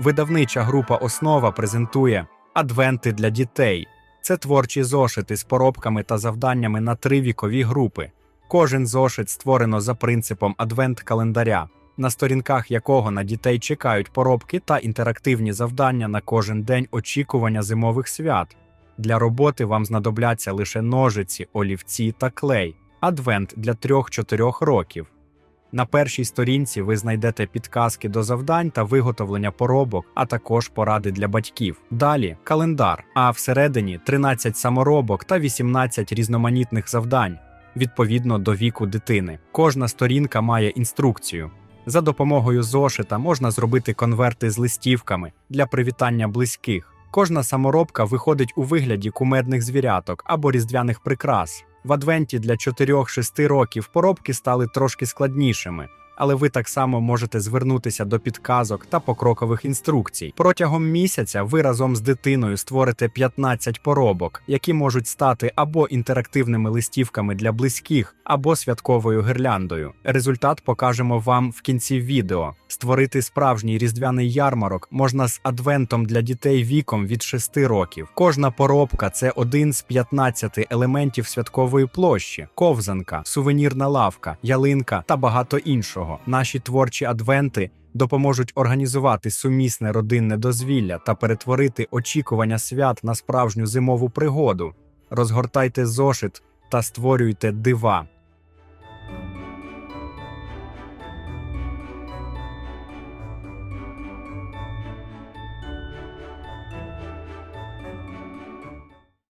Видавнича група Основа презентує Адвенти для дітей. Це творчі зошити з поробками та завданнями на три вікові групи. Кожен зошит створено за принципом адвент-календаря, на сторінках якого на дітей чекають поробки та інтерактивні завдання на кожен день очікування зимових свят. Для роботи вам знадобляться лише ножиці, олівці та клей. Адвент для 3-4 років. На першій сторінці ви знайдете підказки до завдань та виготовлення поробок, а також поради для батьків. Далі календар, а всередині 13 саморобок та 18 різноманітних завдань відповідно до віку дитини. Кожна сторінка має інструкцію. За допомогою зошита можна зробити конверти з листівками для привітання близьких. Кожна саморобка виходить у вигляді кумедних звіряток або різдвяних прикрас. В адвенті для 4-6 років поробки стали трошки складнішими, але ви так само можете звернутися до підказок та покрокових інструкцій. Протягом місяця ви разом з дитиною створите 15 поробок, які можуть стати або інтерактивними листівками для близьких, або святковою гирляндою. Результат покажемо вам в кінці відео. Створити справжній різдвяний ярмарок можна з адвентом для дітей віком від 6 років. Кожна поробка це один з 15 елементів святкової площі: ковзанка, сувенірна лавка, ялинка та багато іншого. Наші творчі адвенти допоможуть організувати сумісне родинне дозвілля та перетворити очікування свят на справжню зимову пригоду. Розгортайте зошит та створюйте дива.